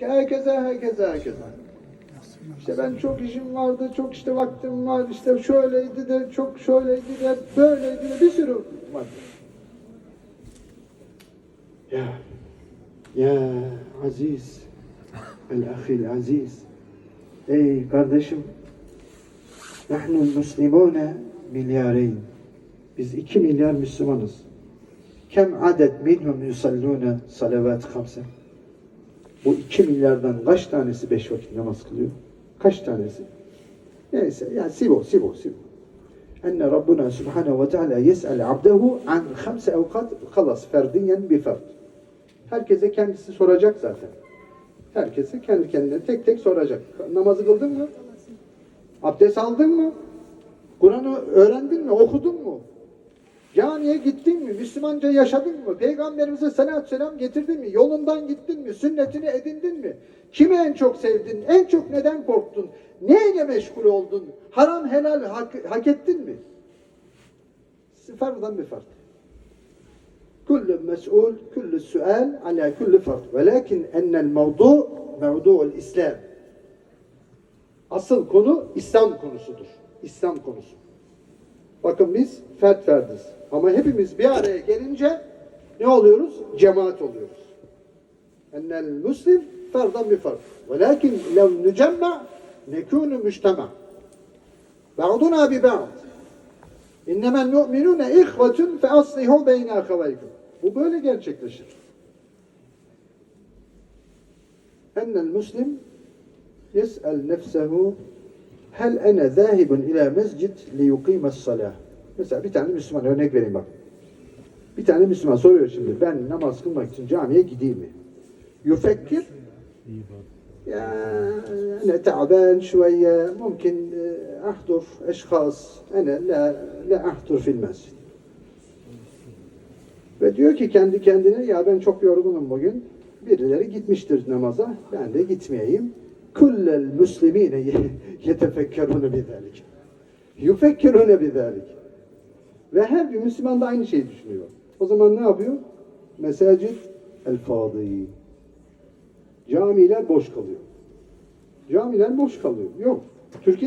herkese, herkese, herkese. İşte ben çok işim vardı, çok işte vaktim var, işte şöyleydi de, çok şöyleydi de, böyleydi de, bir sürü var. Ya, ya aziz, el ahil aziz. Ey kardeşim, nahnu muslimune milyareyn. Biz iki milyar Müslümanız. Kem adet minhum yusallune salavat hamse. Bu iki milyardan kaç tanesi beş vakit namaz kılıyor? Kaç tanesi? Neyse yani sibo sibo sibo. Enne Rabbuna Subhanahu ve Teala yes'el abdehu an hamse evkat kalas ferdiyen bir fert. Herkese kendisi soracak zaten. Herkese kendi kendine tek tek soracak. Namazı kıldın mı? Abdest aldın mı? Kur'an'ı öğrendin mi? Okudun mu? Camiye gittin mi? Müslümanca yaşadın mı? Peygamberimize selat selam getirdin mi? Yolundan gittin mi? Sünnetini edindin mi? Kimi en çok sevdin? En çok neden korktun? Neyle meşgul oldun? Haram helal hak, hak ettin mi? Fardan bir fard. Kullu mes'ul, kullu sual ala kulli fard. Velakin ennel mevdu, mevdu'ul İslam. Asıl konu İslam konusudur. İslam konusu. Bakın biz fert ferdiz. Ama hepimiz bir araya gelince ne oluyoruz? Cemaat oluyoruz. Ennel muslim ferdan bir fert. Velakin lev nücemma nekûnü müştema. Ba'duna bi ba'd. İnnemel mu'minune ihvetun fe aslihu beyne ahavaykum. Bu böyle gerçekleşir. Ennel muslim yes'el nefsehu hel ene zahibun ila mescid li yuqimes salah. Mesela bir tane Müslüman örnek vereyim bak. Bir tane Müslüman soruyor şimdi ben namaz kılmak için camiye gideyim mi? Yufekkir ya أنا تعبان شوية ممكن أحضر أشخاص أنا لا لا أحضر في المسجد ve diyor ki kendi kendine ya ben çok yorgunum bugün. Birileri gitmiştir namaza. Ben de gitmeyeyim. Kullel muslimine yetefekkerune bidalik. Yufekkirune bidalik. Ve her bir Müslüman da aynı şeyi düşünüyor. O zaman ne yapıyor? Mesacid el fadi. Camiler boş kalıyor. Camiler boş kalıyor. Yok. Türkiye